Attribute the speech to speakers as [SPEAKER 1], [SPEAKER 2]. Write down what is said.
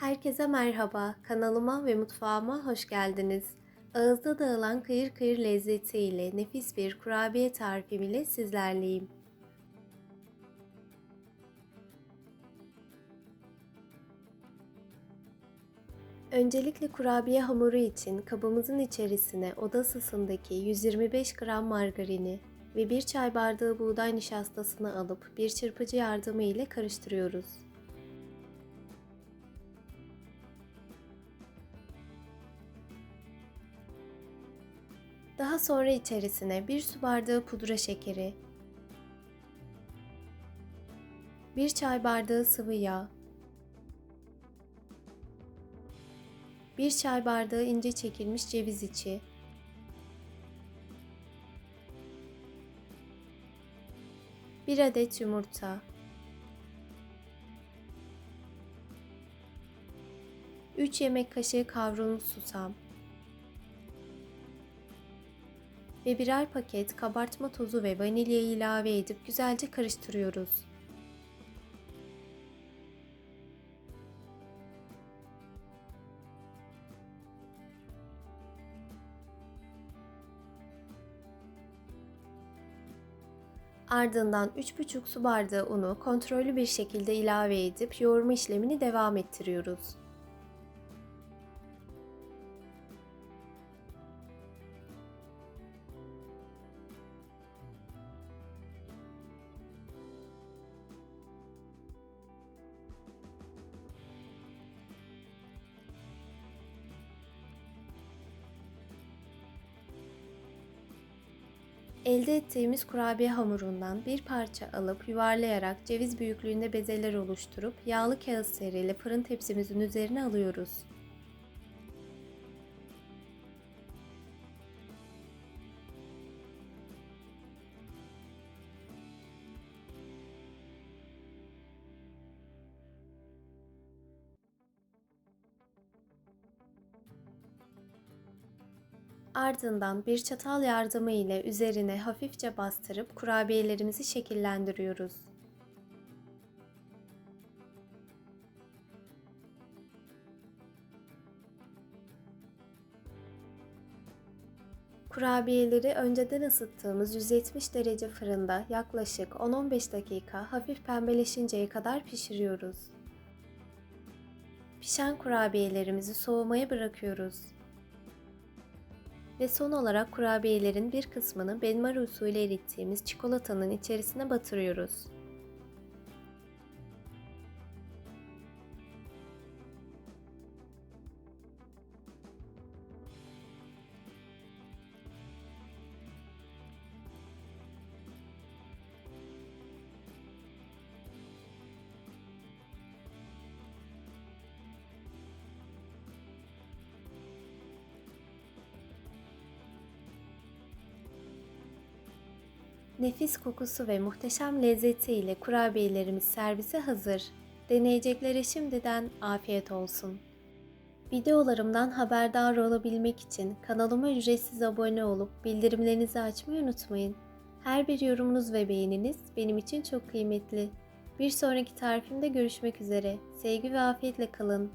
[SPEAKER 1] Herkese merhaba, kanalıma ve mutfağıma hoş geldiniz. Ağızda dağılan kıyır kıyır lezzetiyle nefis bir kurabiye tarifim ile sizlerleyim. Öncelikle kurabiye hamuru için kabımızın içerisine oda ısısındaki 125 gram margarini ve 1 çay bardağı buğday nişastasını alıp bir çırpıcı yardımı ile karıştırıyoruz. Daha sonra içerisine 1 su bardağı pudra şekeri, 1 çay bardağı sıvı yağ, 1 çay bardağı ince çekilmiş ceviz içi, bir adet yumurta, 3 yemek kaşığı kavrulmuş susam ve birer paket kabartma tozu ve vanilya ilave edip güzelce karıştırıyoruz. Ardından 3,5 su bardağı unu kontrollü bir şekilde ilave edip yoğurma işlemini devam ettiriyoruz. Elde ettiğimiz kurabiye hamurundan bir parça alıp yuvarlayarak ceviz büyüklüğünde bezeler oluşturup yağlı kağıt seriyle fırın tepsimizin üzerine alıyoruz. Ardından bir çatal yardımı ile üzerine hafifçe bastırıp kurabiyelerimizi şekillendiriyoruz. Kurabiyeleri önceden ısıttığımız 170 derece fırında yaklaşık 10-15 dakika hafif pembeleşinceye kadar pişiriyoruz. Pişen kurabiyelerimizi soğumaya bırakıyoruz. Ve son olarak kurabiyelerin bir kısmını benmar usulü erittiğimiz çikolatanın içerisine batırıyoruz. Nefis kokusu ve muhteşem lezzetiyle kurabiyelerimiz servise hazır. Deneyeceklere şimdiden afiyet olsun. Videolarımdan haberdar olabilmek için kanalıma ücretsiz abone olup bildirimlerinizi açmayı unutmayın. Her bir yorumunuz ve beğeniniz benim için çok kıymetli. Bir sonraki tarifimde görüşmek üzere. Sevgi ve afiyetle kalın.